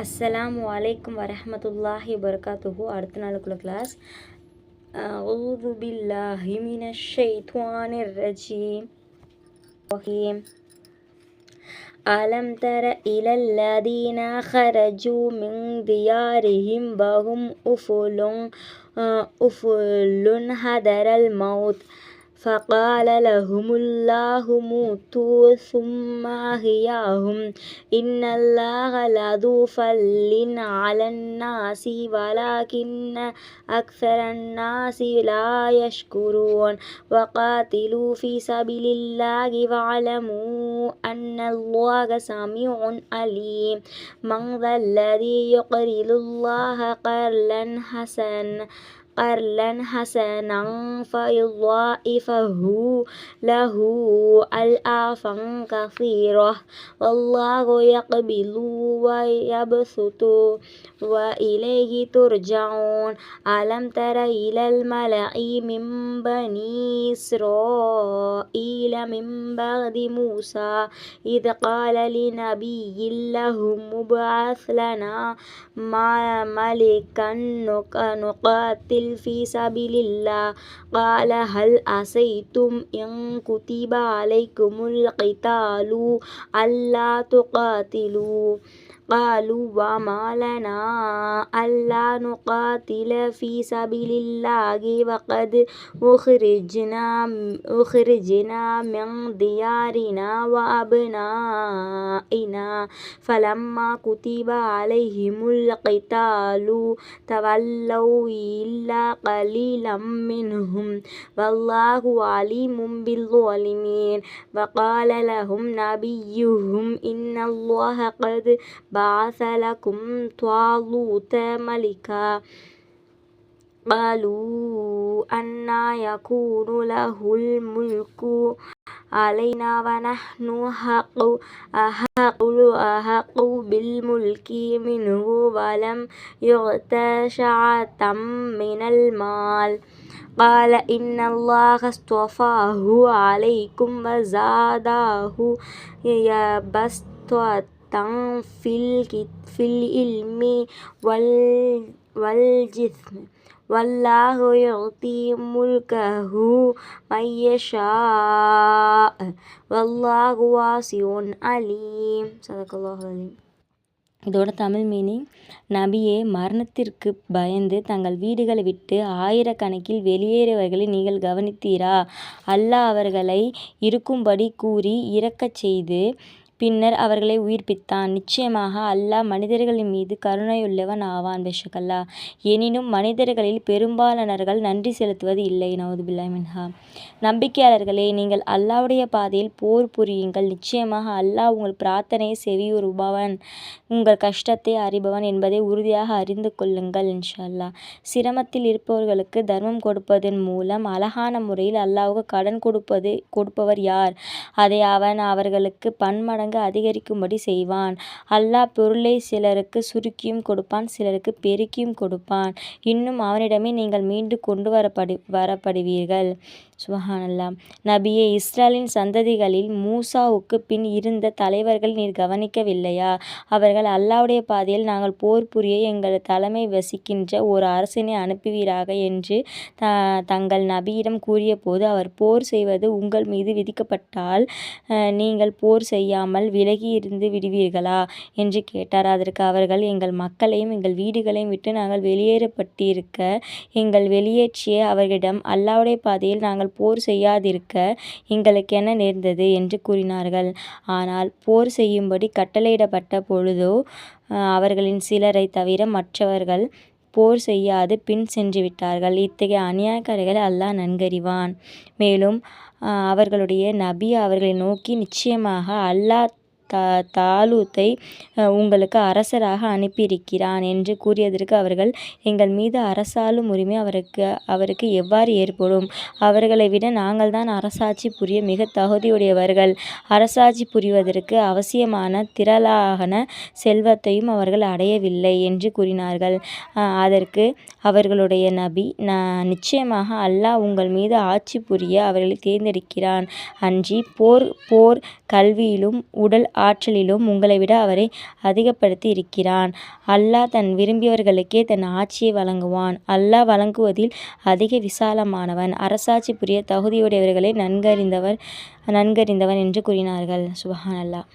السلام عليكم ورحمة الله وبركاته. أرتنا لكل كلاس أعوذ بالله من الشيطان الرجيم. وحيم ألم تر إلى الذين خرجوا من ديارهم وهم أفل أفل هدر الموت؟ فقال لهم الله موتوا ثم أحياهم. إن الله لذو فضل على الناس ولكن أكثر الناس لا يشكرون. وقاتلوا في سبيل الله واعلموا أن الله سميع عليم. من ذا الذي يقرض الله قرضا حسنا قرضا حسنا فيضاعفه له أضعافا كثيرة والله يقبض ويبسط وإليه ترجعون ألم تر إلى الملأ من بني إسرائيل من بعد موسى إذ قال لنبي لهم ابعث لنا ملكا نقاتل في سبيل الله قال هل عسيتم إن كتب عليكم القتال ألا تقاتلوا؟ قالوا وما لنا ألا نقاتل في سبيل الله وقد أخرجنا أخرجنا من ديارنا وأبنائنا فلما كتب عليهم القتال تولوا إلا قليلا منهم والله عليم بالظالمين وقال لهم نبيهم إن الله قد بعث لكم طالوت ملكا. قالوا أنا يكون له الملك علينا ونحن أحق أحق بالملك منه ولم يؤت شعة من المال. قال إن الله اصطفاه عليكم وزاده தான் fill fill இல்மி வல் வல் ஜிஸ்ம் வல்லாஹு யுதி முல்கஹு மையஷா வல்லாஹு வாசியோன் அலீம். சதகுல்லாஹ் அலீம். இதோட தமிழ் மீனிங் நபியே மரணத்திற்கு பயந்து தங்கள் வீடுகளை விட்டு ஆயிரக்கணக்கில் வெளியேறியவர்களை நீங்கள் கவனித்தீரா? அல்லாஹ் அவர்களை இருக்கும்படி கூறி இறக்கச் செய்து பின்னர் அவர்களை உயிர்ப்பித்தான். நிச்சயமாக அல்லாஹ் மனிதர்களின் மீது கருணையுள்ளவன் ஆவான் பெஷகல்லா எனினும் மனிதர்களில் பெரும்பாலானவர்கள் நன்றி செலுத்துவது இல்லை. நவதுபில்லாய் மின்ஹா. நம்பிக்கையாளர்களே நீங்கள் அல்லாவுடைய பாதையில் போர் புரியுங்கள். நிச்சயமாக அல்லாஹ் உங்கள் பிரார்த்தனையை செவியுறுபவன் உங்கள் கஷ்டத்தை அறிபவன் என்பதை உறுதியாக அறிந்து கொள்ளுங்கள் இன்ஷல்லா சிரமத்தில் இருப்பவர்களுக்கு தர்மம் கொடுப்பதன் மூலம் அழகான முறையில் அல்லாவுக்கு கடன் கொடுப்பது கொடுப்பவர் யார்? அதை அவன் அவர்களுக்கு பன்மடங்கு மடங்கு அதிகரிக்கும்படி செய்வான். அல்லாஹ் பொருளை சிலருக்கு சுருக்கியும் கொடுப்பான் சிலருக்கு பெருக்கியும் கொடுப்பான். இன்னும் அவனிடமே நீங்கள் மீண்டு கொண்டு வரப்படு வரப்படுவீர்கள். சுபஹானல்லா. நபியே இஸ்ரேலின் சந்ததிகளில் மூசாவுக்கு பின் இருந்த தலைவர்கள் நீர் கவனிக்கவில்லையா? அவர்கள் அல்லாவுடைய பாதையில் நாங்கள் போர் புரிய எங்கள் தலைமை வசிக்கின்ற ஒரு அரசனை அனுப்புவீராக என்று த தங்கள் நபியிடம் கூறியபோது அவர் போர் செய்வது உங்கள் மீது விதிக்கப்பட்டால் நீங்கள் போர் செய்யாமல் விலகி இருந்து விடுவீர்களா? என்று கேட்டார். அதற்கு அவர்கள் எங்கள் மக்களையும் எங்கள் வீடுகளையும் விட்டு நாங்கள் வெளியேறப்பட்டிருக்க எங்கள் வெளியேற்றிய அவர்களிடம் அல்லாவுடைய பாதையில் நாங்கள் போர் செய்யாதிருக்க எங்களுக்கு என்ன நேர்ந்தது? என்று கூறினார்கள். ஆனால் போர் செய்யும்படி கட்டளையிடப்பட்ட பொழுதோ அவர்களின் சிலரை தவிர மற்றவர்கள் போர் செய்யாது பின் சென்று விட்டார்கள். இத்தகைய அநியாயக்காரிகளை அல்லாஹ் நன்கறிவான். மேலும் அவர்களுடைய நபி அவர்களை நோக்கி நிச்சயமாக அல்லாஹ் தா தாலூத்தை உங்களுக்கு அரசராக அனுப்பியிருக்கிறான் என்று கூறியதற்கு அவர்கள் எங்கள் மீது அரசாளும் உரிமை அவருக்கு அவருக்கு எவ்வாறு ஏற்படும்? அவர்களை விட நாங்கள் தான் அரசாட்சி புரிய மிக தகுதியுடையவர்கள். அரசாட்சி புரிவதற்கு அவசியமான திரளாகன செல்வத்தையும் அவர்கள் அடையவில்லை என்று கூறினார்கள். அதற்கு அவர்களுடைய நபி நிச்சயமாக அல்லாஹ் உங்கள் மீது ஆட்சி புரிய அவர்களை தேர்ந்தெடுக்கிறான். அன்றி போர் போர் கல்வியிலும் உடல் ஆற்றலிலும் உங்களை விட அவரை அதிகப்படுத்தி இருக்கிறான் அல்லாஹ் தன் விரும்பியவர்களுக்கே தன் ஆட்சியை வழங்குவான். அல்லாஹ் வழங்குவதில் அதிக விசாலமானவன். அரசாட்சி புரிய தகுதியுடையவர்களை நன்கறிந்தவர் நன்கறிந்தவன் என்று கூறினார்கள். சுபஹான் அல்லாஹ்